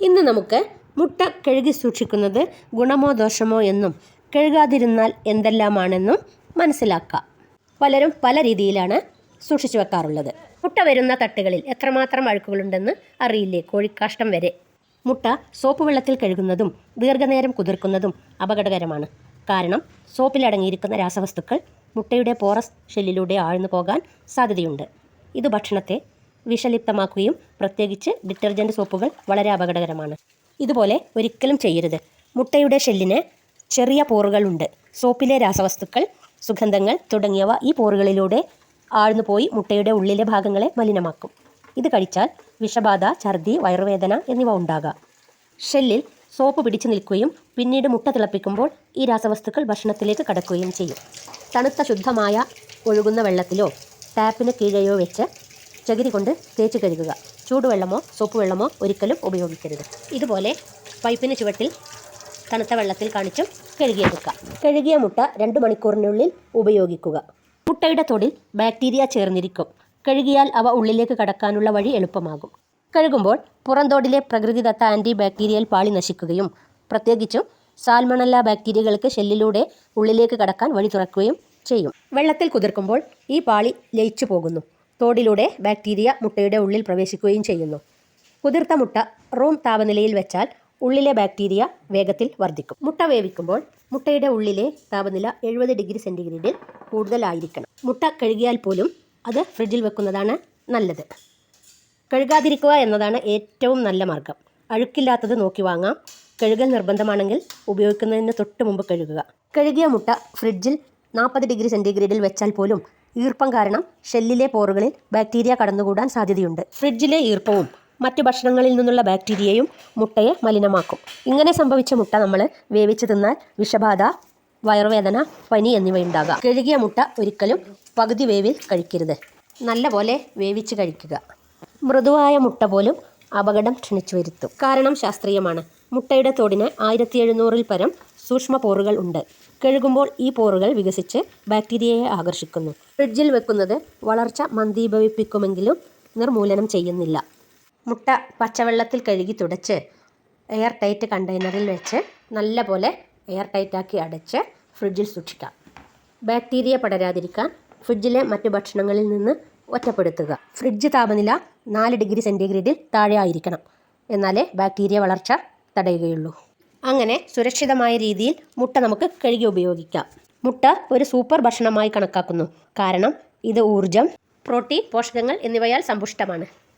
ഇന്ന് നമുക്ക് മുട്ട കഴുകി സൂക്ഷിക്കുന്നത് ഗുണമോ ദോഷമോ എന്നും കഴുകാതിരുന്നാൽ എന്തെല്ലാമാണെന്നും മനസ്സിലാക്കാം. പലരും പല രീതിയിലാണ് സൂക്ഷിച്ചു വെക്കാറുള്ളത്. മുട്ട വരുന്ന തട്ടുകളിൽ എത്രമാത്രം അഴുക്കുകളുണ്ടെന്ന് അറിയില്ലേ കോഴിക്കാഷ്ടം വരെ? മുട്ട സോപ്പ് വെള്ളത്തിൽ കഴുകുന്നതും ദീർഘനേരം കുതിർക്കുന്നതും അപകടകരമാണ്. കാരണം സോപ്പിലടങ്ങിയിരിക്കുന്ന രാസവസ്തുക്കൾ മുട്ടയുടെ പോറസ് ഷെല്ലിലൂടെ ആഴ്ന്നു പോകാൻ സാധ്യതയുണ്ട്. ഇത് ഭക്ഷണത്തെ വിഷലിപ്തമാക്കുകയും പ്രത്യേകിച്ച് ഡിറ്റർജന്റ് സോപ്പുകൾ വളരെ അപകടകരമാണ്. ഇതുപോലെ ഒരിക്കലും ചെയ്യരുത്. മുട്ടയുടെ ഷെല്ലിന് ചെറിയ പോറുകളുണ്ട്. സോപ്പിലെ രാസവസ്തുക്കൾ സുഗന്ധങ്ങൾ തുടങ്ങിയവ ഈ പോറുകളിലൂടെ ആഴ്ന്നു പോയി മുട്ടയുടെ ഉള്ളിലെ ഭാഗങ്ങളെ മലിനമാക്കും. ഇത് കഴിച്ചാൽ വിഷബാധ ഛർദി വയറുവേദന എന്നിവ ഉണ്ടാകാം. ഷെല്ലിൽ സോപ്പ് പിടിച്ചു നിൽക്കുകയും പിന്നീട് മുട്ട തിളപ്പിക്കുമ്പോൾ ഈ രാസവസ്തുക്കൾ ഭക്ഷണത്തിലേക്ക് കടക്കുകയും ചെയ്യും. തണുത്ത ശുദ്ധമായ ഒഴുകുന്ന വെള്ളത്തിലോ ടാപ്പിന് കീഴെയോ വെച്ച് ചകിരി കൊണ്ട് തേച്ച് കഴുകുക. ചൂടുവെള്ളമോ സോപ്പ് വെള്ളമോ ഒരിക്കലും ഉപയോഗിക്കരുത്. ഇതുപോലെ പൈപ്പിന് ചുവട്ടിൽ തണുത്ത വെള്ളത്തിൽ കാണിച്ചും കഴുകിയെടുക്കുക കഴുകിയ മുട്ട രണ്ട് മണിക്കൂറിനുള്ളിൽ ഉപയോഗിക്കുക. മുട്ടയുടെ തൊടിൽ ബാക്ടീരിയ ചേർന്നിരിക്കും. കഴുകിയാൽ അവ ഉള്ളിലേക്ക് കടക്കാനുള്ള വഴി എളുപ്പമാകും. കഴുകുമ്പോൾ പുറന്തോടിലെ പ്രകൃതിദത്ത ആന്റി ബാക്ടീരിയൽ പാളി നശിക്കുകയും പ്രത്യേകിച്ചും സാൽമണല്ല ബാക്ടീരിയകൾക്ക് ഷെല്ലിലൂടെ ഉള്ളിലേക്ക് കടക്കാൻ വഴി തുറക്കുകയും ചെയ്യും. വെള്ളത്തിൽ കുതിർക്കുമ്പോൾ ഈ പാളി ലയിച്ചു പോകുന്നു. തോടിലൂടെ ബാക്ടീരിയ മുട്ടയുടെ ഉള്ളിൽ പ്രവേശിക്കുകയും ചെയ്യുന്നു. കുതിർത്ത മുട്ട റൂം താപനിലയിൽ വെച്ചാൽ ഉള്ളിലെ ബാക്ടീരിയ വേഗത്തിൽ വർദ്ധിക്കും. മുട്ട വേവിക്കുമ്പോൾ മുട്ടയുടെ ഉള്ളിലെ താപനില എഴുപത് ഡിഗ്രി സെന്റിഗ്രേഡിൽ കൂടുതലായിരിക്കണം. മുട്ട കഴുകിയാൽ പോലും അത് ഫ്രിഡ്ജിൽ വെക്കുന്നതാണ് നല്ലത്. കഴുകാതിരിക്കുക എന്നതാണ് ഏറ്റവും നല്ല മാർഗം. അഴുക്കില്ലാത്തത് നോക്കി വാങ്ങാം. കഴുകൽ നിർബന്ധമാണെങ്കിൽ ഉപയോഗിക്കുന്നതിന് തൊട്ട് മുമ്പ് കഴുകുക. കഴുകിയ മുട്ട ഫ്രിഡ്ജിൽ നാൽപ്പത് ഡിഗ്രി സെന്റിഗ്രേഡിൽ വെച്ചാൽ പോലും ഈർപ്പം കാരണം ഷെല്ലിലെ പോറുകളിൽ ബാക്ടീരിയ കടന്നുകൂടാൻ സാധ്യതയുണ്ട്. ഫ്രിഡ്ജിലെ ഈർപ്പവും മറ്റു ഭക്ഷണങ്ങളിൽ നിന്നുള്ള ബാക്ടീരിയയും മുട്ടയെ മലിനമാക്കും. ഇങ്ങനെ സംഭവിച്ച മുട്ട നമ്മൾ വേവിച്ച് തിന്നാൽ വിഷബാധ വയറുവേദന പനി എന്നിവ എന്നിവയുണ്ടാകാം. കഴുകിയ മുട്ട ഒരിക്കലും പകുതി വേവിൽ കഴിക്കരുത്. നല്ലപോലെ വേവിച്ച് കഴിക്കുക. മൃദുവായ മുട്ട പോലും അപകടം ക്ഷണിച്ചു വരുത്തും കാരണം ശാസ്ത്രീയമാണ്. മുട്ടയുടെ തോടിന് ആയിരത്തി എഴുന്നൂറിൽ പരം സൂക്ഷ്മ പോറുകൾ ഉണ്ട്. കഴുകുമ്പോൾ ഈ പോറുകൾ വികസിച്ച് ബാക്ടീരിയയെ ആകർഷിക്കുന്നു. ഫ്രിഡ്ജിൽ വെക്കുന്നത് വളർച്ച മന്ദീഭവിപ്പിക്കുമെങ്കിലും നിർമൂലനം ചെയ്യുന്നില്ല. മുട്ട പച്ചവെള്ളത്തിൽ കഴുകി തുടച്ച് എയർ ടൈറ്റ് കണ്ടെയ്നറിൽ വെച്ച് നല്ല പോലെ എയർ ടൈറ്റാക്കി അടച്ച് ഫ്രിഡ്ജിൽ സൂക്ഷിക്കാം. ബാക്ടീരിയ പടരാതിരിക്കാൻ ഫ്രിഡ്ജിലെ മറ്റു ഭക്ഷണങ്ങളിൽ നിന്ന് ഒറ്റപ്പെടുത്തുക. ഫ്രിഡ്ജ് താപനില നാല് ഡിഗ്രി സെന്റിഗ്രേഡിൽ താഴെ ആയിരിക്കണം എന്നാലേ ബാക്ടീരിയ വളർച്ച തടയുകയുള്ളൂ. അങ്ങനെ സുരക്ഷിതമായ രീതിയിൽ മുട്ട നമുക്ക് കഴുകി ഉപയോഗിക്കാം. മുട്ട ഒരു സൂപ്പർ ഭക്ഷണമായി കണക്കാക്കുന്നു. കാരണം ഇത് ഊർജം പ്രോട്ടീൻ പോഷകങ്ങൾ എന്നിവയാൽ സമ്പുഷ്ടമാണ്.